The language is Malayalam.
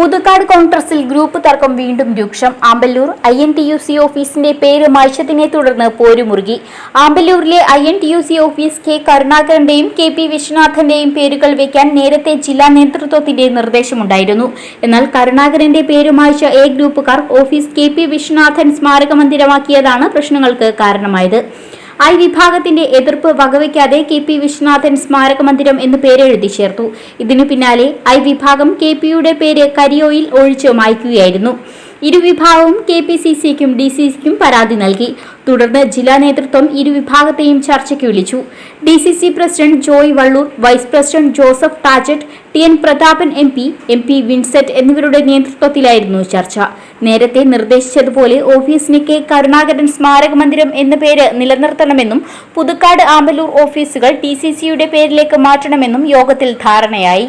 പുതുക്കാട് കോൺഗ്രസിൽ ഗ്രൂപ്പ് തർക്കം വീണ്ടും രൂക്ഷം. Amballoor I N T U C ഓഫീസിന്റെ പേര് മായ്ച്ചതിനെ തുടർന്ന് പോരുമുറുകി ആമ്പല്ലൂരിലെ I N T U C office K കരുണാകരന്റെയും K P വിശ്വനാഥന്റെയും പേരുകൾ വയ്ക്കാൻ നേരത്തെ ജില്ലാ നേതൃത്വത്തിന്റെ നിർദ്ദേശമുണ്ടായിരുന്നു. എന്നാൽ കരുണാകരന്റെ പേര് മായ്ച്ച എ ഗ്രൂപ്പുകാർ ഓഫീസ് കെ പി വിശ്വനാഥൻ സ്മാരക മന്ദിരമാക്കിയതാണ് പ്രശ്നങ്ങൾക്ക് കാരണമായത്. ഐ വിഭാഗത്തിന്റെ എതിർപ്പ് വകവയ്ക്കാതെ കെ പി വിശ്വനാഥൻ സ്മാരക മന്ദിരം എന്ന് പേരെഴുതി ചേർത്തു. ഇതിനു പിന്നാലെ ഐ വിഭാഗം കെ പിയുടെ പേര് കരിയോയിൽ ഒഴിച്ചു മായ്ക്കുകയായിരുന്നു. ഇരുവിഭാഗവും കെ പി സി സിക്കും ഡി സി സിക്കും പരാതി നൽകി. തുടർന്ന് ജില്ലാ നേതൃത്വം ഇരുവിഭാഗത്തെയും ചർച്ചയ്ക്ക് വിളിച്ചു. D C C president Joy Vallur vice president Joseph Tajet T N Prathapan M P M P Vincent എന്നിവരുടെ നേതൃത്വത്തിലായിരുന്നു ചർച്ച. നേരത്തെ നിർദ്ദേശിച്ചതുപോലെ ഓഫീസിന് കെ കരുണാകരൻ സ്മാരക മന്ദിരം എന്ന പേര് നിലനിർത്തണമെന്നും പുതുക്കാട് ആമ്പലൂർ ഓഫീസുകൾ ടി സി സിയുടെ പേരിലേക്ക് മാറ്റണമെന്നും യോഗത്തിൽ ധാരണയായി.